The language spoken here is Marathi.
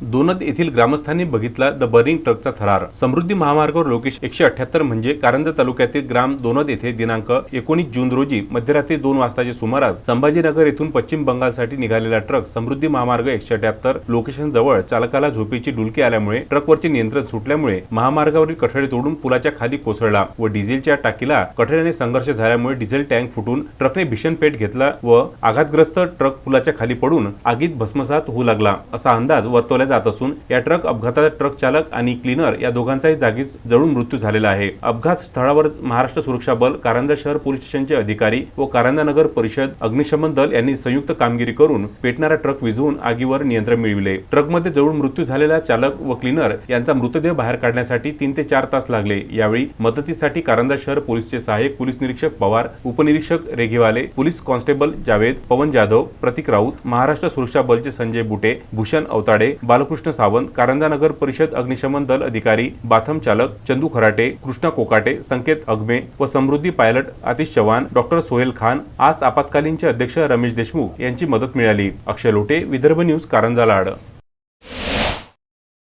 दोनद येथील ग्रामस्थांनी बघितला द बर्निंग ट्रकचा थरार. समृद्धी महामार्गावर लोकेश एकशे अठ्याहत्तर म्हणजे कारंजा तालुक्यातील ग्राम दोनद येथे दिनांक एकोणीस जून रोजी मध्यरात्री दोन वाजताच्या सुमारास संभाजीनगर येथून पश्चिम बंगालसाठी निघालेला ट्रक समृद्धी महामार्ग एकशे अठ्याहत्तर लोकेशन जवळ चालकाला झोपेची डुलकी आल्यामुळे ट्रकवरचे नियंत्रण सुटल्यामुळे महामार्गावरील कठडे तोडून पुलाच्या खाली कोसळला व डिझेलच्या टाकीला कठड्याने संघर्ष झाल्यामुळे डिझेल टँक फुटून ट्रकने भीषण पेट घेतला व आघातग्रस्त ट्रक पुलाच्या खाली पडून आगीत भस्मसात होऊ लागला. असा अंदाज वर्तवला जात असून या ट्रक अपघातात ट्रक चालक आणि क्लीनर या दोघांचाही जागीच जळून मृत्यू झालेला आहे. अपघात स्थळावर महाराष्ट्र सुरक्षा बल कारंजा शहर पोलीस स्टेशनचे अधिकारी व कारंजा नगर परिषद अग्निशमन दल यांनी संयुक्त कामगिरी करून पेटणारा ट्रक विझवून आगीवर नियंत्रण मिळविले. ट्रकमध्ये जळून मृत्यू झालेला चालक व क्लीनर यांचा मृतदेह बाहेर काढण्यासाठी तीन ते चार तास लागले. यावेळी मदतीसाठी कारंजा शहर पोलीसचे सहाय्यक पोलीस निरीक्षक पवार उपनिरीक्षक रेघेवाले पोलीस कॉन्स्टेबल जावेद पवन जाधव प्रतीक राऊत महाराष्ट्र सुरक्षा बलचे संजय बुटे भूषण अवताडे बाल बालकृष्ण सावंत कारंजा नगर परिषद अग्निशमन दल अधिकारी बाथम चालक चंदू खराटे कृष्णा कोकाटे संकेत अगमे व समृद्धी पायलट आतिश चव्हाण डॉक्टर सोहेल खान आज आपत्कालीनचे अध्यक्ष रमेश देशमुख यांची मदत मिळाली. अक्षय लोटे विदर्भ न्यूज कारंजा लाड.